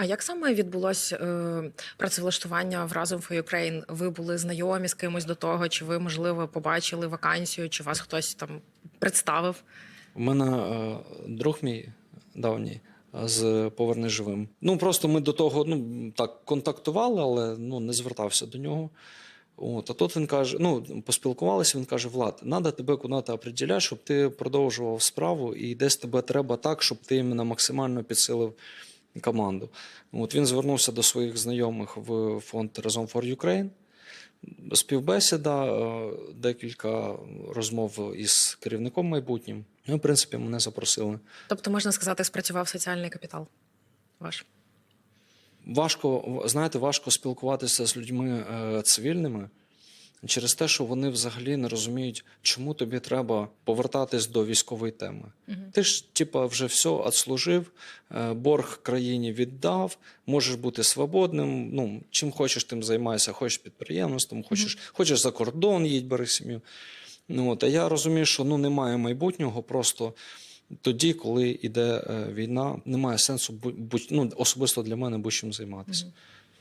А як саме відбулось е, працевлаштування в Разом for Ukraine? Ви були знайомі з кимось до того? Чи ви, можливо, побачили вакансію, чи вас хтось там представив? У мене е, друг мій давній е, з Поверни живим. Ну просто ми до того ну, так контактували, але ну, не звертався до нього. От, а тут він каже: ну, поспілкувалися, він каже: Влад, треба тебе куди-то определяти, щоб ти продовжував справу, і десь тебе треба так, щоб ти іменно максимально підсилив команду. От він звернувся до своїх знайомих в фонд Разом for Ukraine. Співбесіда, е, декілька розмов із керівником майбутнім. Ну, в принципі, мене запросили. Тобто, можна сказати, спрацював соціальний капітал ваш. Важко, знаєте, важко спілкуватися з людьми е, цивільними через те, що вони взагалі не розуміють, чому тобі треба повертатись до військової теми. Ти ж, типа, вже все відслужив, е, борг країні віддав, можеш бути свободним. Ну, чим хочеш, тим займайся, хочеш підприємством, хочеш, хочеш за кордон, їдь, бери сім'ю. Ну, от, а я розумію, що ну, немає майбутнього просто. Тоді, коли йде е, війна, немає сенсу будь, будь, ну, особисто для мене будь-чим займатися. Мгм.